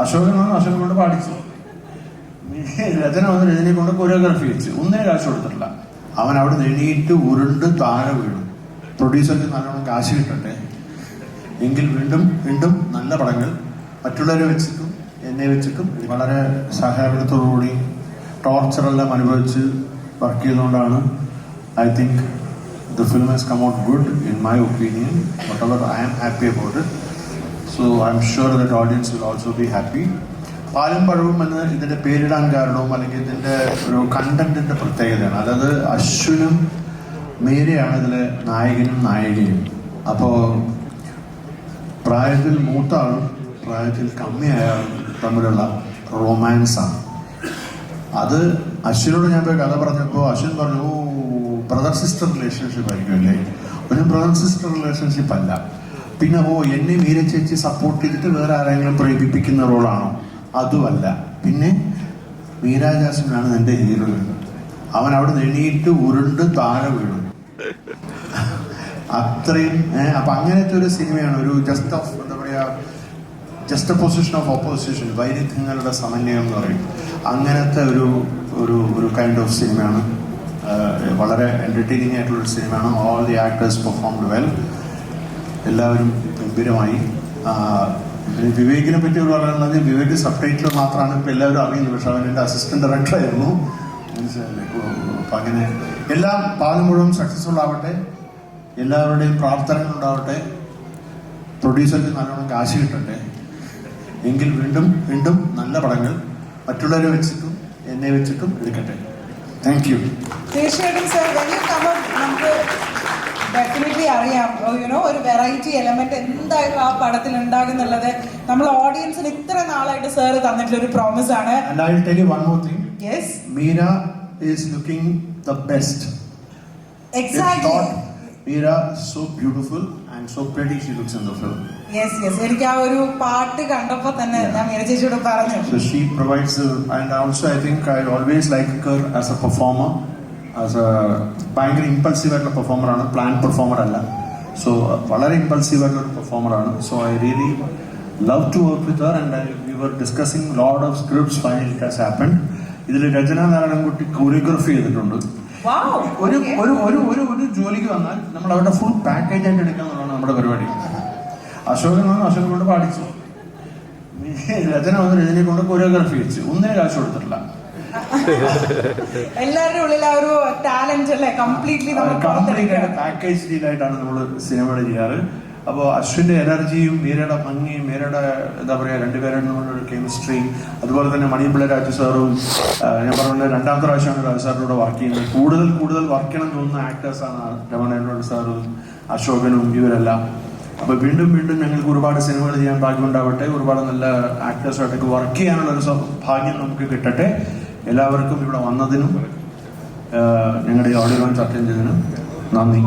അശോകൻ വന്ന് അശോകൻ കൊണ്ട് പാടിച്ചു. രചന വന്ന് രചനയെ കൊണ്ട് കൊറിയോഗ്രാഫി വെച്ച്. ഒന്നിനും കാശ് കൊടുത്തിട്ടില്ല. അവൻ അവിടെ എണീറ്റ് ഉരുണ്ട് താഴെ വീണു. പ്രൊഡ്യൂസർക്ക് നല്ലോണം കാശ് കിട്ടട്ടെ എങ്കിൽ വീണ്ടും വീണ്ടും നല്ല പടങ്ങൾ മറ്റുള്ളവരെ വെച്ചിട്ടും എന്നെ വെച്ചിട്ടും വളരെ സഹകരണത്തോടുകൂടി ടോർച്ചറെല്ലാം അനുഭവിച്ച് വർക്ക് ചെയ്തുകൊണ്ടാണ് I think the film has come out good in my opinion whatever I am happy about it so I am sure that audience will also be happy പാലും പഴവും എന്ന് ഇതിന്റെ പേരിടാൻ കാരണവും അല്ലെങ്കിൽ ഇതിന്റെ ഒരു കണ്ടന്റിന്റെ പ്രത്യേകതയാണ്. അതായത് അശ്വിനും മീരയാണ് ഇതിലെ നായകനും നായികയും. അപ്പോൾ പ്രായത്തിൽ മൂത്ത ആളും പ്രായത്തിൽ കമ്മിയായ ആളും തമ്മിലുള്ള റൊമാൻസാണ് അത് അശ്വിനോട് ഞാൻ പോയി കഥ പറഞ്ഞപ്പോൾ അശ്വിൻ പറഞ്ഞു ബ്രദർ സിസ്റ്റർ റിലേഷൻഷിപ്പ് ആയിരിക്കുമല്ലേ ഒരു ബ്രദർ സിസ്റ്റർ റിലേഷൻഷിപ്പ് അല്ല. പിന്നെ ഓ എന്നെ മീര ചേച്ചി സപ്പോർട്ട് ചെയ്തിട്ട് വേറെ ആരെങ്കിലും പ്രേരിപ്പിക്കുന്ന റോളാണോ അതുമല്ല. പിന്നെ മീര എന്റെ ഹീറോ അവൻ അവിടെ നെണീട്ട് ഉരുണ്ട് താഴെ വീണു. അത്രയും അപ്പൊ അങ്ങനത്തെ ഒരു സിനിമയാണ് ഒരു ജസ്റ്റ് ഓഫ് എന്താ പറയാ ജസ്റ്റ് പൊസിഷൻ ഓഫ് ഓപ്പോസിഷൻ വൈരുദ്ധ്യങ്ങളുടെ സമന്വയം എന്ന് പറയും. അങ്ങനത്തെ ഒരു ഒരു ഒരു കൈൻഡ് ഓഫ് സിനിമയാണ്. വളരെ എന്റർടൈനിങ് ആയിട്ടുള്ള ഒരു സിനിമയാണ്. All the actors performed well എല്ലാവരും ഗംഭീരമായി. വിവേകിനെ പറ്റി പറയുന്നത് വിവേക് സബ് ടൈറ്റിൽ മാത്രമാണ്. ഇപ്പം എല്ലാവരും അറിയുന്നത് പക്ഷെ അവൻ എന്റെ അസിസ്റ്റന്റ് മനസ്സിലായില്ലേ? അപ്പൊ അങ്ങനെ എല്ലാം പാകം മുഴുവൻ സക്സസ്ഫുൾ ആവട്ടെ. എല്ലാവരുടെയും പ്രാർത്ഥനകൾ ഉണ്ടാവട്ടെ. പ്രൊഡ്യൂസർക്ക് നല്ലോണം കാശ് കിട്ടട്ടെ. എങ്കിൽ വീണ്ടും വീണ്ടും നല്ല പടങ്ങൾ മറ്റുള്ളവരെ വെച്ചിട്ടും എന്നെ വെച്ചിട്ടും എടുക്കട്ടെ. താങ്ക് യു തീർച്ചയായിട്ടും വെറൈറ്റി എലമെന്റ് എന്തായാലും ആ പടത്തിൽ ഉണ്ടാകുന്നുള്ളത്. നമ്മൾ ഓഡിയൻസിന് ഇത്ര നാളായിട്ട് സാർ തന്നിട്ടുള്ള ഒരു പ്രോമിസ് ആണ്. And I Meera is looking the best Meera so beautiful and so pretty she looks in the film yes yes എനിക്ക് ആ ഒരു പാട്ട് കണ്ടപ്പോ തന്നെ ഞാൻ മീര ചേച്ചിയോട് പറഞ്ഞു. So she provides, uh, and also I think I always like her as a performer, as a ഭയങ്കര ഇമ്പൾസീവ് ആയിട്ടുള്ള പെർഫോമർ ആണ് പ്ലാൻ പെർഫോമർ അല്ല. സോ വളരെ ഇമ്പൾസീവ് ആയിട്ടുള്ള ആണ്. So I really love to work with her and we were discussing load of scripts final it has happen ഇതിൽ Rachana Narayanankutty choreography ചെയ്തിട്ടുണ്ട്. ഒരു ഒരു ഒരു ഒരു ഒരു ജോലിക്ക് വന്നാൽ നമ്മൾ അവരുടെ ഫുൾ പാക്കേജ് ആയിട്ട് എടുക്കുക എന്നുള്ളതാണ് നമ്മുടെ പരിപാടി. അശോകൻ വന്ന് അശോകൻ കൊണ്ട് പാടിച്ചു. രചന വന്ന് രചനയെ കൊണ്ട് കൊറിയോഗ്രാഫി വെച്ച്. ഒന്നിനെ കാശ് കൊടുത്തിട്ടില്ല. എല്ലാവരുടെ ഉള്ളിൽ ആ ഒരു ടാലന്റ് അല്ലേ? കംപ്ലീറ്റ്ലി നമ്മൾ പാക്കേജ് ഡീലായിട്ടാണ് നമ്മൾ സിനിമകൾ ചെയ്യാറ്. അപ്പോൾ അശ്വിന്റെ എനർജിയും മീരയുടെ ഭംഗിയും മീരയുടെ എന്താ പറയുക രണ്ടുപേരും ഒരു കെമിസ്ട്രിയും അതുപോലെ തന്നെ മണിയമ്പിള്ള രാജു സാറും ഞാൻ പറഞ്ഞ രണ്ടാമത്തെ പ്രാവശ്യമാണ് രാജു സാറിനോട് വർക്ക് ചെയ്യുന്നത്. കൂടുതൽ കൂടുതൽ വർക്ക് ചെയ്യണം തോന്നുന്ന ആക്ടേഴ്സാണ് രമണേനോട് സാറും അശോകനും ഇവരെല്ലാം. അപ്പോൾ വീണ്ടും വീണ്ടും ഞങ്ങൾക്ക് ഒരുപാട് സിനിമകൾ ചെയ്യാൻ ഭാഗ്യമുണ്ടാവട്ടെ. ഒരുപാട് നല്ല ആക്ടേഴ്സായിട്ടൊക്കെ വർക്ക് ചെയ്യാനുള്ള ഒരു ഭാഗ്യം നമുക്ക് കിട്ടട്ടെ. എല്ലാവർക്കും ഇവിടെ വന്നതിനും ഞങ്ങളുടെ ഈ ഓഡിയോ ചർച്ച ചെയ്തതിനും നന്ദി.